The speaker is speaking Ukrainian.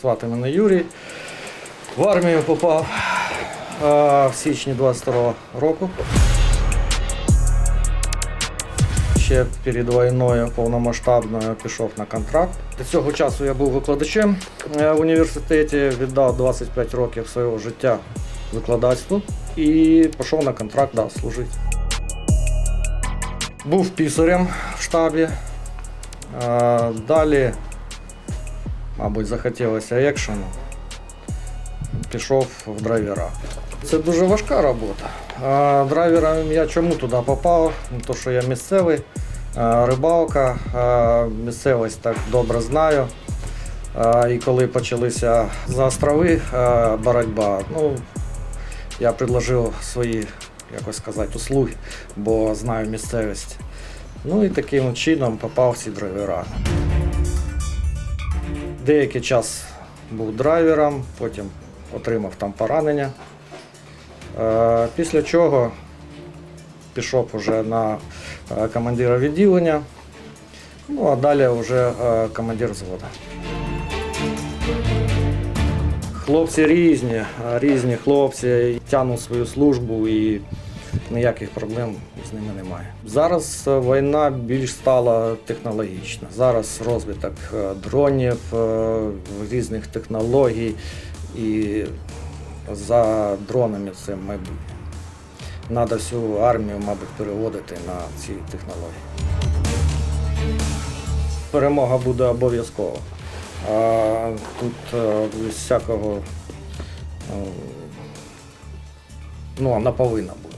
Звати мене Юрій. В армію попав е, в січні 22 року. Ще перед війною повномасштабною пішов на контракт. До цього часу я був викладачем е, в університеті, віддав 25 років свого життя викладацтву і пішов на контракт да, служити. Був пісарем в штабі. Е, Далі мабуть, захотілося екшену. Пішов в драйвера. Це дуже важка робота. Драйвером я чому туди попав? То, що я місцевий, рибалка, місцевість так добре знаю. І коли почалися за острови боротьба, ну, я предложив свої, якось сказати, услуги, бо знаю місцевість. Ну і таким чином попав в ці драйвера. Деякий час був драйвером, потім отримав там поранення. Е, Після чого пішов вже на е, командира відділення, ну а далі вже е, командир взводу. Хлопці різні, різні хлопці тягнуть свою службу і ніяких проблем з ними немає. Зараз е, війна більш стала технологічна. Зараз розвиток е, дронів, е, різних технологій і за дронами це майбутнє. Треба всю армію, мабуть, переводити на ці технології. Перемога буде обов'язково. Тут без всякого ну, вона повинна бути.